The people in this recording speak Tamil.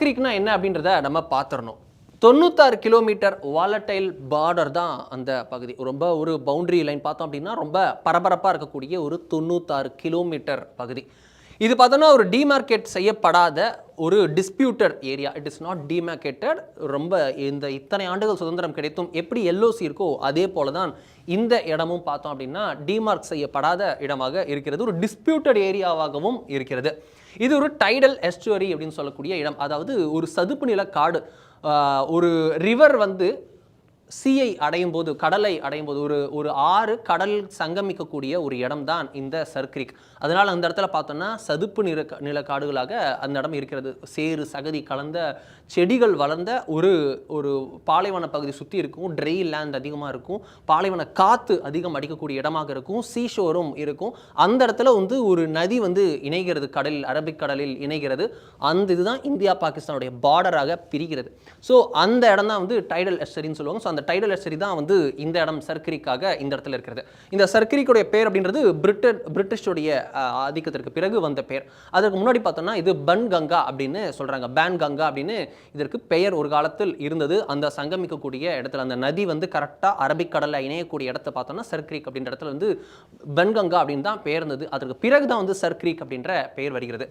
சர் என்ன அப்படின்றத நம்ம பார்த்துடணும். தொண்ணூத்தாறு கிலோமீட்டர் வாலட்டைல் பார்டர் தான் அந்த பகுதி. ரொம்ப ஒரு பவுண்டரி லைன் பார்த்தோம் அப்படின்னா ரொம்ப பரபரப்பாக இருக்கக்கூடிய ஒரு தொண்ணூத்தாறு கிலோமீட்டர் பகுதி. இது பார்த்தோன்னா ஒரு டிமார்க்கெட் செய்யப்படாத ஒரு disputed area it is not demarcated ரொம்ப இந்த இத்தனை ஆண்டுகள் சுதந்திரம் கிடைத்தும் எப்படி எல்ஓசி இருக்கோ அதே போல தான் இந்த இடமும் பார்த்தோம் அப்படின்னா டிமார்க் செய்யப்படாத இடமாக இருக்கிறது. ஒரு டிஸ்பியூட்டட் ஏரியாவாகவும் இருக்கிறது. இது ஒரு டைடல் எஸ்டுவரி அப்படின்னு சொல்லக்கூடிய இடம். அதாவது ஒரு சதுப்பு நில காடு. ஒரு ரிவர் வந்து சீயை அடையும் போது கடலை அடையும் போது ஒரு ஒரு ஆறு கடல் சங்கமிக்கக்கூடிய ஒரு இடம் தான் இந்த சர்க்ரிக் அதனால் அந்த இடத்துல பார்த்தோம்னா சதுப்பு நில நிலக்காடுகளாக அந்த இடம் இருக்கிறது. சேறு சகதி கலந்த செடிகள் வளர்ந்த ஒரு ஒரு பாலைவன பகுதி சுற்றி இருக்கும். ட்ரை லேண்ட் அதிகமாக இருக்கும். பாலைவன காற்று அதிகம் அடிக்கக்கூடிய இடமாக இருக்கும். சீஷோரும் இருக்கும். அந்த இடத்துல வந்து ஒரு நதி வந்து இணைகிறது. கடலில் அரபிக் கடலில் இணைகிறது. அந்த இதுதான் இந்தியா பாகிஸ்தானுடைய பார்டராக பிரிகிறது. ஸோ அந்த இடம் தான் வந்து டைடல் எஸ்டரின்னு சொல்லுவாங்க. ஸோ அந்த டைடல் எஸ்டரி தான் வந்து இந்த இடம் சர்க்கரிக்காக இந்த இடத்துல இருக்கிறது. இந்த சர்க்கரிக்குடைய பேர் அப்படின்றது பிரிட்டன் பிரிட்டிஷுடைய ஆதிக்கத்திற்கு பிறகு வந்த பேர் அதற்கு முன்னாடி பார்த்தோம்னா இது பன் கங்கா அப்படின்னு சொல்கிறாங்க பேன் கங்கா அப்படின்னு இதற்கு பெயர் ஒரு காலத்தில் இருந்தது. அந்த சங்கமிக்கக்கூடிய இடத்துல அந்த நதி வந்து கரெக்டாக அரபிக் கடலில் இணையக்கூடிய இடத்த பார்த்தோம்னா சர்க்ரீக் அப்படின்ற இடத்துல வந்து பன்கங்கா அப்படின்னு தான் பெயர் இருந்தது. அதற்கு பிறகு தான் வந்து சர்க்ரீக் அப்படின்ற பெயர் வருகிறது.